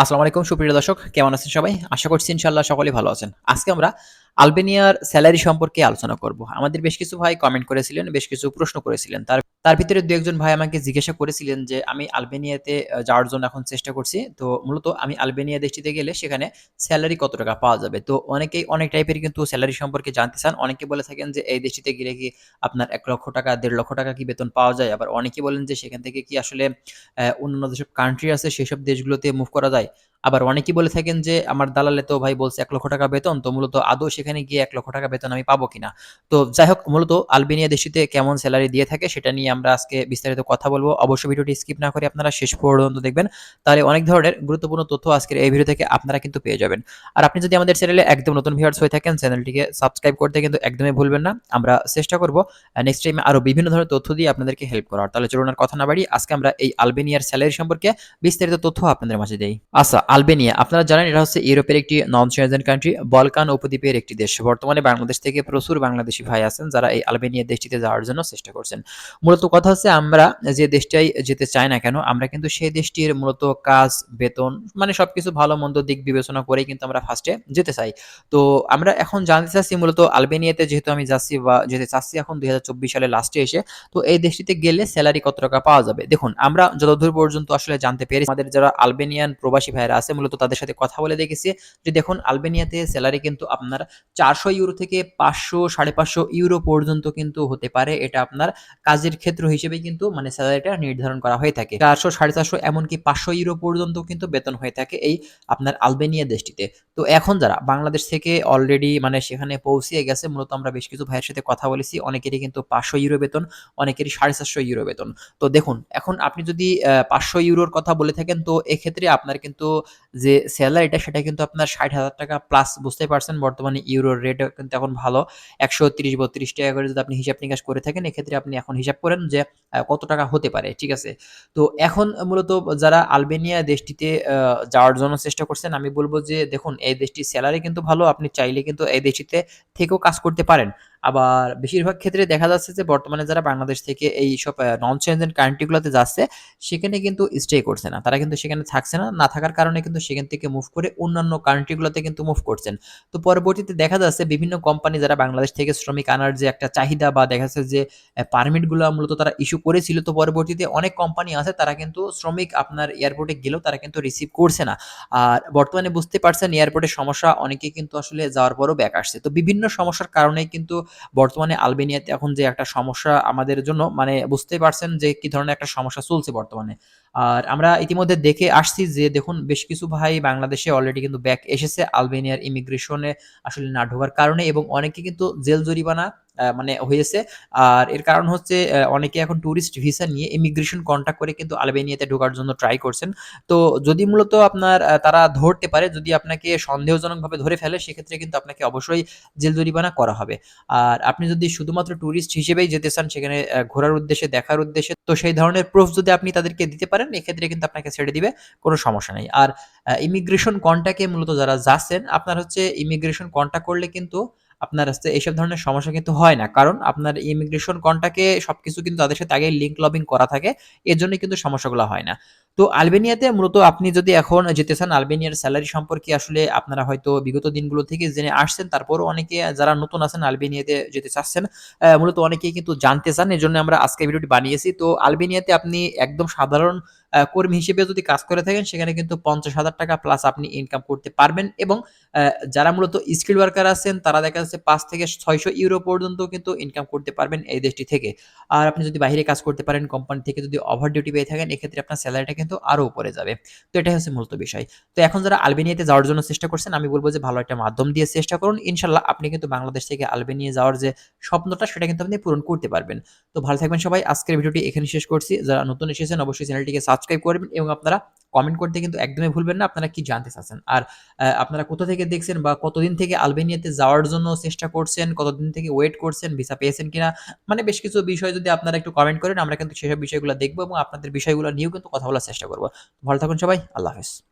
আসসালামু আলাইকুম, সুপ্রিয় দর্শক, কেমন আছেন সবাই? আশা করছি ইনশাল্লাহ সকলেই ভালো আছেন। আজকে আমরা আলবেনিয়ার স্যালারি সম্পর্কে আলোচনা করব। আমাদের বেশ কিছু ভাই কমেন্ট করেছিলেন, বেশ কিছু প্রশ্ন করেছিলেন। তার তার ভিতরে দু একজন ভাই আমাকে জিজ্ঞাসা করেছিলেন যে, আমি আলবেনিয়াতে যাওয়ার জন্য এখন চেষ্টা করছি। তো মূলত আমি আলবেনিয়া দেশটিতে গেলে সেখানে স্যালারি কত টাকা পাওয়া যাবে? তো অনেকেই অনেক টাইপের কিন্তু স্যালারি সম্পর্কে জানতে চান। অনেকে বলে থাকেন যে, এই দেশটিতে গেলে কি আপনার এক লক্ষ টাকা, দেড় লক্ষ টাকা কি বেতন পাওয়া যায়? আবার অনেকে বলেন যে, সেখান থেকে কি আসলে অন্যান্য যেসব কান্ট্রি আছে, সেসব দেশগুলোতে মুভ করা যায়? আবার অনেকেই বলে থাকেন যে, আমার দালালে তো ভাই বলছে এক লক্ষ টাকা বেতন, তো মূলত আদৌ সেখানে গিয়ে এক লক্ষ টাকা বেতন আমি পাবো কিনা? তো যাই হোক, মূলত আলবেনিয়া দেশটিতে কেমন স্যালারি দিয়ে থাকে সেটা নিয়ে আমরা আজকে বিস্তারিত কথা বলব। অবশ্যই ভিডিওটি স্কিপ না করে আপনারা শেষ পর্যন্ত দেখবেন। তাহলে অনেক ধরনের গুরুত্বপূর্ণ তথ্য আজকের এই ভিডিও থেকে আপনারা কিন্তু পেয়ে যাবেন। আর আপনি যদি আমাদের চ্যানেলে একদম নতুন ভিউয়ার্স হয়ে থাকেন চ্যানেলটিকে সাবস্ক্রাইব করতে কিন্তু একদমই ভুলবেন না। আমরা চেষ্টা করব নেক্সট টাইমে আরও বিভিন্ন ধরনের তথ্য দিয়ে আপনাদেরকে হেল্প করার। তাহলে চলুন আর কথা না বাড়ি আজকে আমরা এই আলবেনিয়ার স্যালারি সম্পর্কে বিস্তারিত তথ্য আপনাদের মাঝে দেই। আচ্ছা আলবেনিয়া। আপনারা জানেন এটা হচ্ছে ইউরোপের একটি নন সেনজেন কান্ট্রি বলকান উপদ্বীপের একটি দেশ। বর্তমানে বাংলাদেশ থেকে প্রচুর বাংলাদেশি ভাই আছেন যারা এই আলবেনিয়া দেশটিতে যাওয়ার জন্য চেষ্টা করছেন। মূলত কথা হচ্ছে, আমরা যে দেশটাই যেতে চাই না কেন, আমরা কিন্তু সেই দেশটির মূলত কাজ, বেতন মানে সবকিছু ভালো মন্দ দিক বিবেচনা করেই কিন্তু আমরা ফার্স্টে যেতে চাই। তো আমরা এখন জানতে চাচ্ছি মূলত আলবেনিয়াতে যেহেতু আমি যাচ্ছি বা যেতে চাচ্ছি এখন দুই হাজার চব্বিশ সালে লাস্টে এসে, তো এই দেশটিতে গেলে স্যালারি কত টাকা পাওয়া যাবে? দেখুন, আমরা যতদূর পর্যন্ত আসলে জানতে পেরেছি, আমাদের যারা আলবেনিয়ান প্রবাসী ভাইরা আছে, মূলত তাদের সাথে কথা বলে দেখেছি। যে দেখুন, আলবেনিয়াতে স্যালারি কিন্তু আপনার চারশো ইউরো থেকে পাঁচশো, সাড়ে পাঁচশো ইউরো পর্যন্ত কিন্তু হতে পারে। এটা আপনার কাজের ক্ষেত্র হিসেবে কিন্তু মানে স্যালারিটা নির্ধারণ করা হয়ে থাকে। চারশো, সাড়ে চারশো এমনকি পাঁচশো ইউরো পর্যন্ত কিন্তু বেতন হয়ে থাকে এই আপনার আলবেনিয়া দেশটিতে। তো এখন যারা বাংলাদেশ থেকে অলরেডি মানে সেখানে পৌঁছিয়ে গেছে, মূলত আমরা বেশ কিছু ভাইয়ের সাথে কথা বলেছি। অনেকেরই কিন্তু পাঁচশো ইউরো বেতন, অনেকেরই সাড়ে চারশো ইউরো বেতন। তো দেখুন, এখন আপনি যদি পাঁচশো ইউরোর কথা বলে থাকেন, তো এক্ষেত্রে আপনার কিন্তু যে স্যালারিটা সেটা কিন্তু আপনার ষাট হাজার টাকা প্লাস বুঝতে পারছেন, বর্তমানে ইউরোর রেট কিন্তু এখন ভালো। একশো তিরিশ, বত্রিশ টাকা করে যদি আপনি হিসাব নিকাশ করে থাকেন, এক্ষেত্রে আপনি এখন হিসাব করেন যে কত টাকা হতে পারে, ঠিক আছে? তো এখন মূলত যারা আলবেনিয়া দেশটিতে যাওয়ার জন্য চেষ্টা করছেন, আমি বলব যে, দেখুন, এই দেশটির স্যালারি কিন্তু ভালো, আপনি চাইলে কিন্তু এই দেশটিতে থেকেও কাজ করতে পারেন। আবার বেশিরভাগ ক্ষেত্রে দেখা যাচ্ছে যে, বর্তমানে যারা বাংলাদেশ থেকে এই সব নন চেঞ্জেন কান্ট্রিগুলোতে যাচ্ছে, সেখানে কিন্তু স্টে করছে না। তারা কিন্তু সেখানে থাকছে না। না থাকার কারণে কিন্তু সেখান থেকে মুভ করে অন্যান্য কান্ট্রিগুলোতে কিন্তু মুভ করছেন। তো পরবর্তীতে দেখা যাচ্ছে, বিভিন্ন কোম্পানি যারা বাংলাদেশ থেকে শ্রমিক আনার যে একটা চাহিদা বা দেখা যাচ্ছে যে পারমিটগুলো মূলত তারা ইস্যু করেছিল, তো পরবর্তীতে অনেক কোম্পানি আছে, তারা কিন্তু শ্রমিক আপনার এয়ারপোর্টে গেলেও তারা কিন্তু রিসিভ করছে না। আর বর্তমানে বুঝতে পারছেন এয়ারপোর্টের সমস্যা অনেকে কিন্তু আসলে যাওয়ার পরও ব্যাক আসছে। তো বিভিন্ন সমস্যার কারণে কিন্তু বর্তমানে আলবেনিয়াতে এখন যে একটা সমস্যা আমাদের জন্য মানে বুঝতে পারছেন যে কি ধরনের একটা সমস্যা চলছে বর্তমানে। আর আমরা ইতিমধ্যে দেখে আসছি যে দেখুন, বেশ কিছু ভাই বাংলাদেশে অলরেডি কিন্তু ব্যাক এসেছে আলবেনিয়ার ইমিগ্রেশনে আসলে না ঢোকার কারণে এবং অনেকে কিন্তু জেল জরিমানা মানে হয়েছে। আর এর কারণ হচ্ছে অনেকে এখন ট্যুরিস্ট ভিসা নিয়ে ইমিগ্রেশন কন্ট্যাক্ট করে কিন্তু আলবেনিয়াতে ঢোকার জন্য ট্রাই করছেন। তো যদি মূলত আপনার তারা ধরতে পারে, যদি আপনাকে সন্দেহজনকভাবে ধরে ফেলে, সেক্ষেত্রে কিন্তু আপনাকে অবশ্যই জেল জরিমানা করা হবে। আর আপনি যদি শুধুমাত্র ট্যুরিস্ট হিসেবেই যেতে চান, সেখানে ঘোরার উদ্দেশ্যে, দেখার উদ্দেশ্যে, তো সেই ধরনের প্রুফ যদি আপনি তাদেরকে দিতে পারেন, এক্ষেত্রে কিন্তু আপনাকে ছেড়ে দিবে, কোনো সমস্যা নেই। আর ইমিগ্রেশন কন্ট্যাক্টে মূলত যারা যাচ্ছেন, আপনার হচ্ছে ইমিগ্রেশন কন্ট্যাক্ট করলে কিন্তু আপনার হচ্ছে এইসব ধরনের সমস্যা কিন্তু হয় না। কারণ আপনার ইমিগ্রেশন কন্টাকে সবকিছু কিন্তু তাদের সাথে আগে লিঙ্ক লবিং করা থাকে। এর জন্য কিন্তু সমস্যাগুলো হয় না। তো আলবেনিয়াতে মূলত আপনি যদি এখন যেতে চান, আলবেনিয়ার স্যালারি সম্পর্কে আসলে আপনারা হয়তো বিগত দিনগুলো থেকে জেনে আসছেন। তারপরও অনেকে যারা নতুন আছেন, আলবেনিয়াতে যেতে চাচ্ছেন মূলত অনেকেই কিন্তু জানতে চান। এর জন্য আমরা আজকে ভিডিওটি বানিয়েছি। তো আলবেনিয়াতে আপনি একদম সাধারণ কর্মী হিসেবে যদি কাজ করে থাকেন, সেখানে কিন্তু পঞ্চাশ হাজার টাকা প্লাস আপনি ইনকাম করতে পারবেন এবং যারা মূলত স্কিল ওয়ার্কার আছেন, তারা দেখা যাচ্ছে পাঁচ থেকে ছয়শো ইউরো পর্যন্ত কিন্তু ইনকাম করতে পারবেন এই দেশটি থেকে। আর আপনি যদি বাইরে কাজ করতে পারেন কোম্পানি থেকে যদি ওভার ডিউটি পেয়ে থাকেন, এক্ষেত্রে আপনার স্যালারিটা কিন্তু আরও উপরে যাবে। তো এটাই হচ্ছে মূলত বিষয়। তো এখন যারা আলবেনিয়াতে যাওয়ার জন্য চেষ্টা করছেন, আমি বলব যে ভালো একটা মাধ্যম দিয়ে চেষ্টা করুন। ইনশাল্লাহ আপনি কিন্তু বাংলাদেশ থেকে আলবেনিয়া যাওয়ার যে স্বপ্নটা, সেটা কিন্তু আপনি পূরণ করতে পারবেন। তো ভালো থাকবেন সবাই। আজকের ভিডিওটি এখানে শেষ করছি। যারা নতুন এসেছেন, অবশ্যই চ্যানেলটিকে সাবস্ক্রাইব করবেন এবং আপনারা কমেন্ট করতে কিন্তু একদমই ভুলবেন না, আপনারা কি জানতে চাচ্ছেন? আর আপনারা কোথা থেকে দেখছেন বা কতদিন থেকে আলবেনিয়াতে যাওয়ার জন্য চেষ্টা করছেন, কতদিন থেকে ওয়েট করছেন ভিসা পেয়েছেন কিনা? মানে বেশ কিছু বিষয় যদি আপনারা একটু কমেন্ট করেন, আমরা কিন্তু সেসব বিষয়গুলো দেখব এবং আপনাদের বিষয়গুলো নিয়েও কিন্তু কথা বলার চেষ্টা করব। ভালো থাকুন সবাই, আল্লাহ হাফেজ।